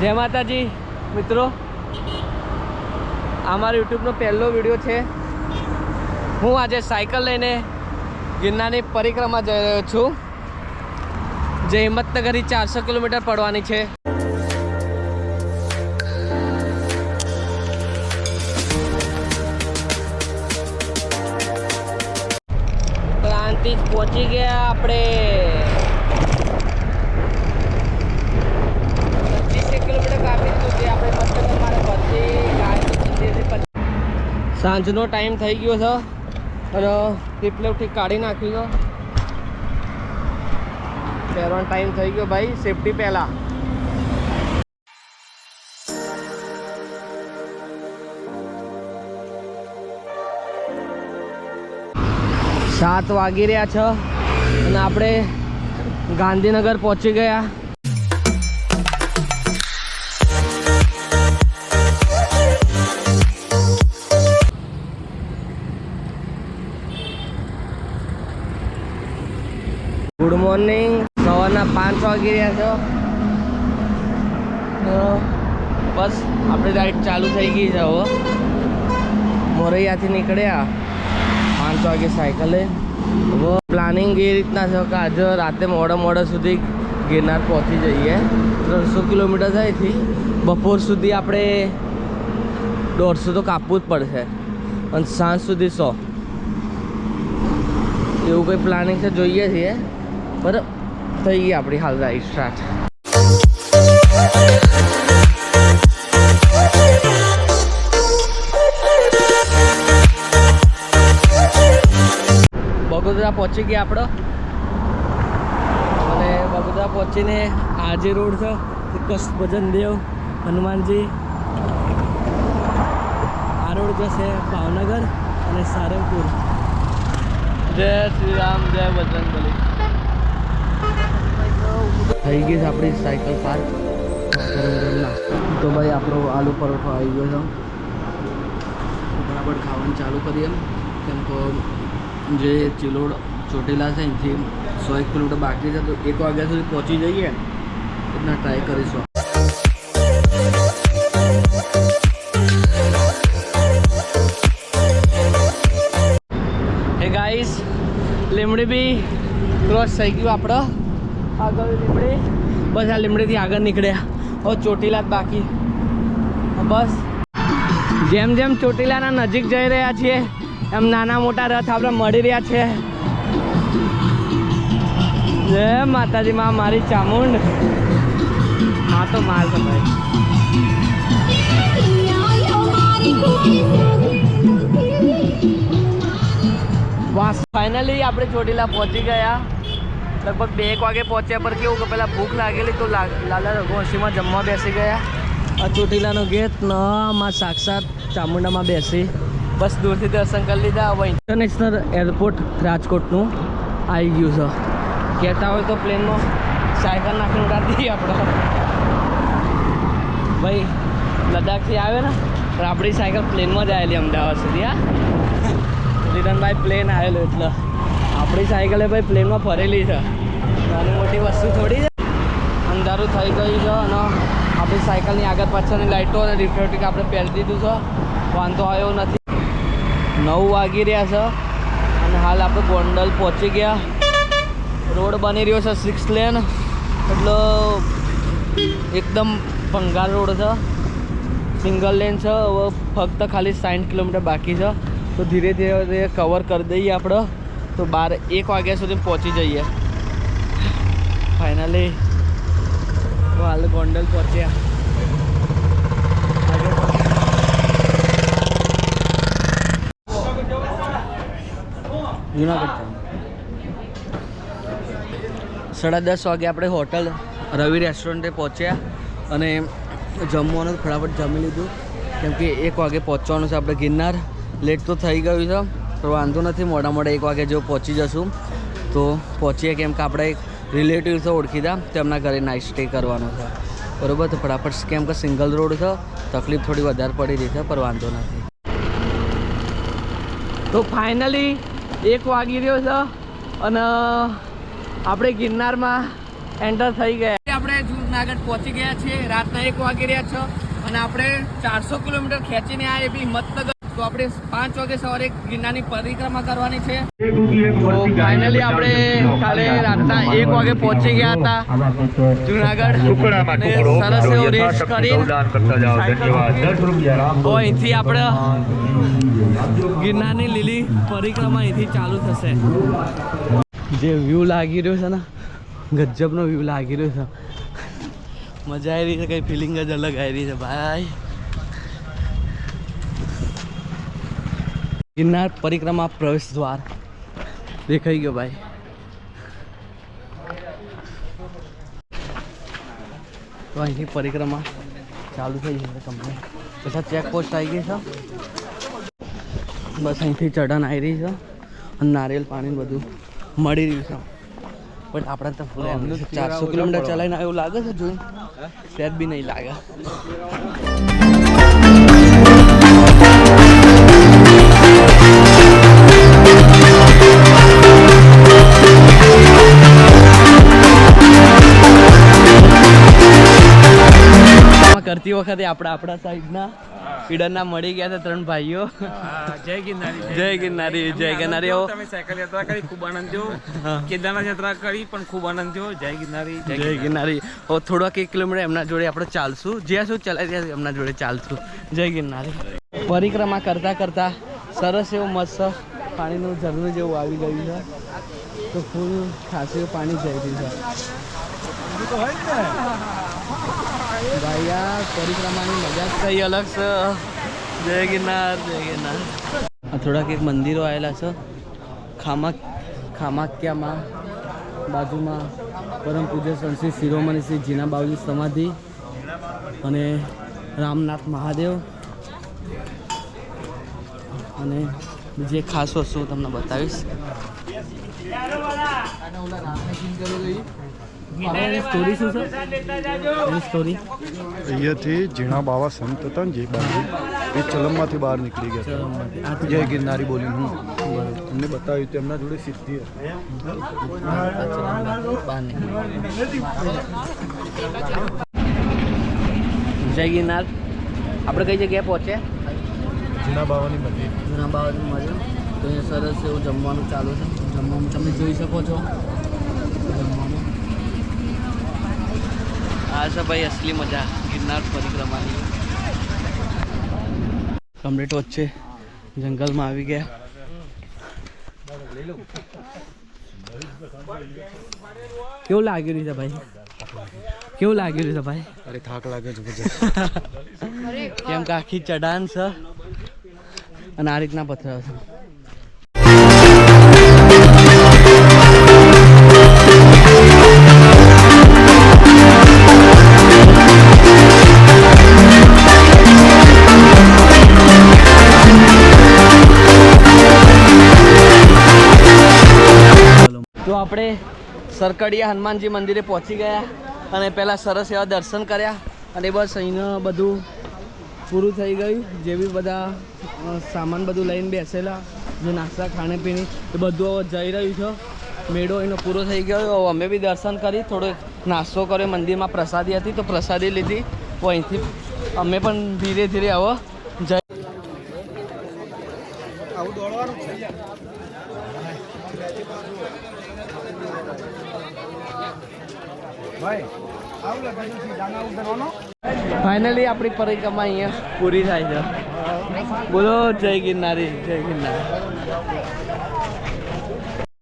જય માતાજી, મિત્રો. આ મારો યુટ્યુબનો પહેલો વીડિયો છે. હું આજે સાયકલ લઈને ગિરનારની પરિક્રમા જઈ રહ્યો છું, જે હિંમતનગરથી ચારસો કિલોમીટર પડવાની છે. ક્રાંતિ પહોંચી ગયા આપણે પચીસ કિલોમીટર કાપી દીધું છે આપણે મસ્ત મારે ઘરથી ગાડી મંદિરથી પછી સાંજનો ટાઈમ થઈ ગયો છે. અને રિપ્લેવથી કાઢી નાખ્યું છે. પહેરવાનો ટાઈમ થઈ ગયો ભાઈ સેફટી પહેલાં. સાત વાગી રહ્યા છે. અને આપણે ગાંધીનગર પહોંચી ગયા. મોર્નિંગ સવારના પાંચ વાગી રહ્યા છો. તો બસ, આપણી રાઈડ ચાલુ થઈ ગઈ છે હવે. મોરૈયાથી નીકળ્યા. પાંચ વાગે સાયકલે. હવે પ્લાનિંગ એ રીતના છે કે આજે રાતે મોડા મોડા સુધી ગિરનાર પહોંચી જઈએ. ત્રણસો કિલોમીટર થાયથી બપોર સુધી આપણે દોઢસો તો કાપવું જ પડશે. અને સાંજ સુધી સો. એવું કંઈ પ્લાનિંગ છે જોઈએ છીએ. પર થઈ ગઈ આપણી હાલ રાઈડ સ્ટાર્ટ બગોદરા પહોંચી ગયા આપણો અને બગોદરા પહોંચીને આજે રોડ છે કષ્ટ ભજન દેવ, હનુમાનજી. આ રોડ જશે ભાવનગર અને સારંગપુર. જય શ્રી રામ, જય બજરંગબલી થઈ ગઈ છે આપણી સાયકલ પાર્ક. તો ભાઈ આપણો આલુ પરોઠો આવી ગયો છે. બરાબર ખાવાનું ચાલુ કરીએ કેમ તો જે ચિલોડ ચોટીલા છે એથી સો એક કિલોમીટર બાકી છે, તો એક વાગ્યા સુધી પહોંચી જઈએ. એટલા ટ્રાય કરીશું. ગાઈસ લીમડી બી ક્રોસ થઈ ગયું આપણો. આગળ લીમડી. બસ આ લીમડીથી આગળ નીકળ્યા. હવે ચોટીલા જ બાકી. બસ. જેમ જેમ ચોટીલાના નજીક જઈ રહ્યા છીએ, એમ નાના મોટા રથ આપણે મળી રહ્યા છે. જય માતાજી, માં મારી ચામુંડ. હા તો માર છે ભાઈ. વાસ ફાઇનલી આપણે ચોટીલા પહોંચી ગયા. લગભગ બે એક વાગે પહોંચ્યા પર કેવું કે પહેલાં ભૂખ લાગેલી તો લાલા રઘુવંશીમાં જમવા બેસી ગયા. આ ગેટ ન, માં સાક્ષાત ચામુંડામાં બેસી. બસ દૂરથી દર્શન કરી લીધા. હવે ઇન્ટરનેશનલ એરપોર્ટ રાજકોટનું આવી ગયું છે. કહેતા હોય તો પ્લેનમાં સાયકલ નાખીને ઉડાડી દઈએ આપણે. ભાઈ, લદ્દાખથી આવે ને આપણી સાયકલ પ્લેનમાં જ આવેલી અમદાવાદ સુધી, હા. જીતનભાઈ પ્લેન આવેલું એટલે. આપણી સાયકલે ભાઈ પ્લેનમાં ફરેલી છે. નાની મોટી વસ્તુ થોડી છે. અંધારું થઈ ગયું છે અને આપણી સાયકલની આગળ પાછળની લાઇટો અને રિફ્લેક્ટિંગ આપણે પહેરી દીધું છે. વાંધો આવ્યો નથી. નવ વાગી રહ્યા છે અને હાલ આપણે ગોંડલ પહોંચી ગયા. રોડ બની રહ્યો છે સિક્સ લેન એટલે એકદમ ભંગાર રોડ છે. સિંગલ લેન છે. હવે ફક્ત ખાલી સાઠ કિલોમીટર બાકી છે. તો ધીરે ધીરે કવર કરી દઈએ આપણે. તો બાર એક વાગ્યા સુધી પહોંચી જઈએ. ફાઇનલી હાલ ગોંડલ પહોંચ્યા. જુનાગઢ સાડા દસ વાગે આપણે હોટલ રવિ રેસ્ટોરન્ટે પહોંચ્યા અને જમવાનું ફટાફટ જમી લીધું. કેમ કે એક વાગે પહોંચવાનું છે આપણે ગિરનાર. લેટ તો થઈ ગયું છે. તો વાંધો નથી મોડા મોડા એક વાગે જો પહોંચી જશું. તો પહોંચીએ કેમ કે આપણે એક રિલેટિવ છે ઓળખીતા તેમના ઘરે નાઇટ સ્ટે કરવાનો છે. બરોબર? તો ફટાફટ કેમ કે સિંગલ રોડ છે તકલીફ થોડી વધારે પડી રહી છે પણ વાંધો નથી. તો ફાઇનલી એક વાગી રહ્યો છે અને આપણે ગિરનારમાં એન્ટર થઈ ગયા. આપણે જુનાગઢ પહોંચી ગયા છીએ. રાતના એક વાગી રહ્યા છે અને આપણે ચારસો કિલોમીટર ખેંચીને આ એ બી હિંમતનગર તો આપણે પાંચ વાગે સવારે ગિરનારની પરિક્રમા કરવાની છે. તો ફાઇનલી આપણે કાલે રાતના એક વાગે પહોંચી ગયા હતા. જુનાગઢ. અને સરસ એવો રેસ કરી તો અહીંથી આપણે ગિરનારની લીલી પરિક્રમા અહીંથી ચાલુ થશે. જે વ્યૂ લાગી રહ્યો છે ને ગજબનો વ્યૂ લાગી રહ્યો છે. મજા આવી રહી છે કઈ ફિલિંગ જ અલગ આવી રહી છે. ભાઈ ગિરનાર પરિક્રમા પ્રવેશ દ્વાર. દેખાઈ ગયો ભાઈ. તો અહીંથી પરિક્રમા ચાલુ થઈ જશે તમને બધા ચેકપોસ્ટ આવી ગઈ છે. બસ અહીંથી ચઢાણ આવી રહી છે. અને નારિયેલ પાણી બધું મળી રહ્યું છે. બટ આપણે તો એમનું ચારસો કિલોમીટર ચલાવીને એવું લાગે છે જોઈને? સેદ બી નહીં લાગે. કરતી વખતે આપણા આપણા સાઈડના ઈડરના મળી ગયા છે ત્રણ ભાઈઓ. જય ગિરનારી જય ગિરનારી. જય ગિરનારી. તમે સાયકલ યાત્રા કરી ખૂબ આનંદ થયો. કેદારનાથ યાત્રા કરી પણ ખૂબ આનંદ થયો. જય ગિરનારી જય જય ગિરનારી. ઓ થોડાક એક કિલોમીટર એમના જોડે આપણે ચાલશું. જ્યાં શું ચલાવી ત્યાં એમના જોડે ચાલશું. જય ગિરનારી. પરિક્રમા કરતા કરતા સરસ એવું મસ્ત પાણીનું ઝરણું જેવું આવી ગયું છે. તો ફૂલ ખાસું એવું પાણી જઈ રહ્યું છે. ભાઈ પરિક્રમાની મજા કઈ અલગ છે. જય ગિરનાર થોડાક એક મંદિરો આવેલા છે. ખામા ખામાક્યામાં બાજુમાં પરમ પૂજ્ય સંત શ્રી શિરોમણી શ્રી જીના બાબુજી સમાધિ અને રામનાથ મહાદેવ. અને બીજી એક ખાસ વસ્તુ તમને બતાવીશ. સ્ટોરી શું છે? સ્ટોરી અહીંયાથી ઝીણા બાવા સંત હતા ને જે બાજુ એ ચલમમાંથી બહાર નીકળી ગયા. હતા જય ગિરનારી બોલી હું એમને બતાવ્યું તો એમના જોડે સિદ્ધિ જય ગિરનાર. આપણે કઈ જગ્યાએ પહોંચ્યા ઝીણા બાવાની મંદિર. જૂના બાવાની મંદિર. તો અહીંયા સરસ એવું જમવાનું ચાલુ છે. જમવાનું તમે જોઈ શકો છો. જમવાનું. છે ભાઈ અસલી મજા ગિરનાર પરિક્રમાની. કમ્પ્લીટ વચ્ચે જંગલમાં આવી ગયા. કેવું લાગ્યું છે ભાઈ? કેવું લાગ્યું છે ભાઈ? અરે થાક લાગે છે કેમ કે આખી ચઢાણ છે. અને આ રીતના પથરા છે. આપણે સરકડીયા હનુમાનજી મંદિરે પહોંચી ગયા અને પહેલાં સરસ એવા દર્શન કર્યા અને બસ અહીંનું બધું પૂરું થઈ ગયું. જે બી બધા સામાન બધું લઈને બેસેલા, જે નાસ્તા ખાણીપીણી એ બધું હવે જઈ રહ્યું છે. મેળો એનો પૂરો થઈ ગયો. હવે અમે બી દર્શન કરી, થોડો નાસ્તો કર્યો, મંદિરમાં પ્રસાદી હતી તો પ્રસાદી લીધી. અહીંથી અમે પણ ધીરે ધીરે હવે જઈ ફાઇનલી આપણી પરિક્રમા અહીંયા પૂરી થાય છે. બોલો જય ગિરનારી જય ગિરનાર.